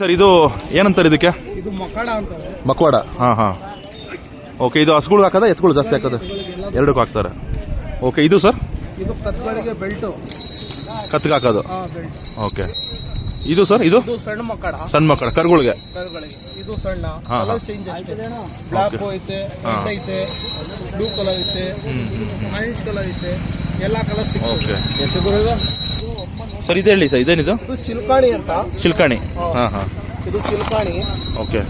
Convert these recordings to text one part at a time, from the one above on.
Sir ಇದು ಏನಂತಾರೆ ಇದಕ್ಕೆ? ಇದು ಮಕ್ಕಳ ಅಂತಾರೆ ಮಕ್ವಾಡ? ಹಾಂ ಹಾಂ. ಓಕೆ ಇದು ಹಸುಗಳು ಹಾಕದ ಎತ್ಗಳು ಜಾಸ್ತಿ ಹಾಕೋದು? ಎರಡಕ್ಕೂ ಹಾಕ್ತಾರೆ. ಓಕೆ ಇದು ಸರ್? ಇದು ಕತ್ಗಳಿಗೆ ಬೆಲ್ಟು. ಕತ್ಗೆ ಹಾಕೋದು? ಹಾ ಬೆಲ್ಟ್. ಓಕೆ ಇದು ಸರ್ ಇದು? ಇದು ಸಣ್ಣ ಮಕ್ಕಳ. ಸಣ್ಣ ಮಕ್ಕಳ ಕರುಗಳಿಗೆ. ಕರುಗಳಿಗೆ. ಇದು ಸಣ್ಣ. ಹಾ, ಹಾ. ಕಲರ್ ಚೇಂಜ್ ಅಷ್ಟೇ. ಬ್ಲಾಕ್ ಐತೆ ರೆಡ್ ಐತೆ ಬ್ಲೂ ಕಲರ್ ಐತೆ ಆರೆಂಜ್ ಕಲರ್ ಐತೆ ಎಲ್ಲ ಕಲರ್ ಸಿಗ್ತದೆ. ಓಕೆ ಸರ್ ಇದು ಹೇಳಿ ಸರ್ ಇದೇನಿದು? ಇದು ಚಿಲ್ಕಾಣಿ ಅಂತ. ಚಿಲ್ಕಾಣಿ. ಹಾಂ. ಹಾಂ ಇದು ಚಿಲ್ಕಾಣಿ. ಓಕೆ.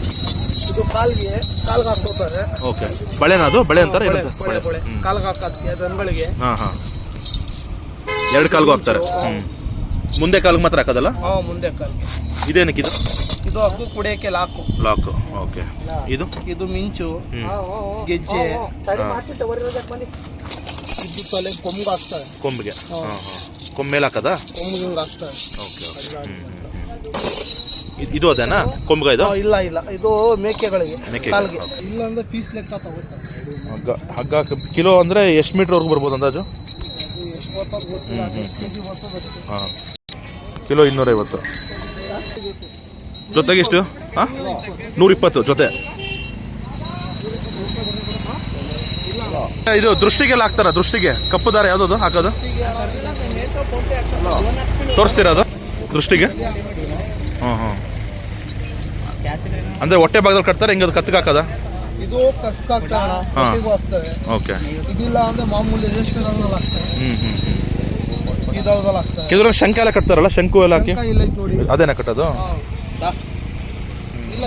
ಇದು ಕಾಲ್ಗೆ ಕಾಲ್ಗೆ ಹಾಕೋತಾರೆ ಓಕೆ. ಬಳೆನಾ ಅದು? ಬಳೆ ಅಂತಾರೆ? ಬಳೆ ಬಳೆ ಕಾಲ್ಗೆ ಹಾಕೋದಕ್ಕೆ ದನಗಳಿಗೆ. ಹಾಂ ಹಾಂ. ಎರಡು ಕಾಲ್ಗೂ ಹಾಕ್ತಾರೆ. ಹ್ಞೂ ಮುಂದೆ ಕಾಲ್ಗೆ ಮಾತ್ರ ಹಾಕೋದಲ್ಲ? ಹಾ ಮುಂದೆ ಕಾಲ್ಗೆ. ಇದೇನಕ್ಕೆ ಇದು? ಇದು ಹಕ್ಕು ಕುಡಿಯಕ್ಕೆ ಲಾಕು. ಲಾಕ್. ಓಕೆ. ಇದು? ಇದು ಮಿಂಚು. ಗೆಜ್ಜೆ. ಇದು ತಲೆ ಕೊಂಬು ಹಾಕ್ತಾರೆ. ಕೊಂಬಿಗೆ. ಹಾಂ ಹಾಂ. ಕೊಂಬ್ ಮೇಲೆ ಹಾಕದಾ ಕೊಂಬು ಓಕೆ ಓಕೆ. ಇದು ಅದೇನಾ? ಕೊಂಬಗ ಇದು? ಇಲ್ಲ ಇಲ್ಲ. ಇದು ಮೇಕೆಗಳಿಗೆ ಮೇಕೆ ಕಾಲ್ಗೆ. ಇಲ್ಲ ಅಂದ್ರೆ ಪೀಸ್ ಲೆಕ್ಕ ತಗೋತಾರೆ. ಹಗ್ಗ ಹಗ್ಗ ಕಿಲೋ ಅಂದರೆ ಎಷ್ಟು ಮೀಟ್ರ್ವರೆಗೂ ಬರ್ಬೋದು ಅಂದಾಜು? ಹಾಂ. ಕಿಲೋ ಇನ್ನೂರೈವತ್ತು. ಜೊತೆಗೆ ಎಷ್ಟು ಹಾಂ? ನೂರಿಪ್ಪತ್ತು ಜೊತೆ. ಇದು ದೃಷ್ಟಿಗೆಲ್ಲ ಹಾಕ್ತಾರ ದೃಷ್ಟಿಗೆ. ಕಪ್ಪು ದಾರ ಯಾವ್ದು ಹಾಕೋದು? ತೋರಿಸ್ತೀರಾ ಅದು? ದೃಷ್ಟಿಗೆ? ಹಾಂ ಹಾಂ ಅಂದ್ರೆ ಹೊಟ್ಟೆ ಭಾಗದಲ್ಲಿ ಕಟ್ತಾರೆ ಹೆಂಗದು ಕತ್ತಿಗೆ ಹಾಕದ? ಇದು ಓಕೆ. ಇದಿಲ್ಲ ಅಂದ್ರೆ ಮಾಮೂಲಿ ಹ್ಞೂ ಹ್ಞೂ ದಾರದಲ್ಲಿ ಶಂಕ ಎಲ್ಲ ಕಟ್ತಾರಲ್ಲ ಶಂಕು ಎಲ್ಲ ಹಾಕಿ? ಇಲ್ಲ ಅದೇನ ಕಟ್ಟೋದು? ಇಲ್ಲ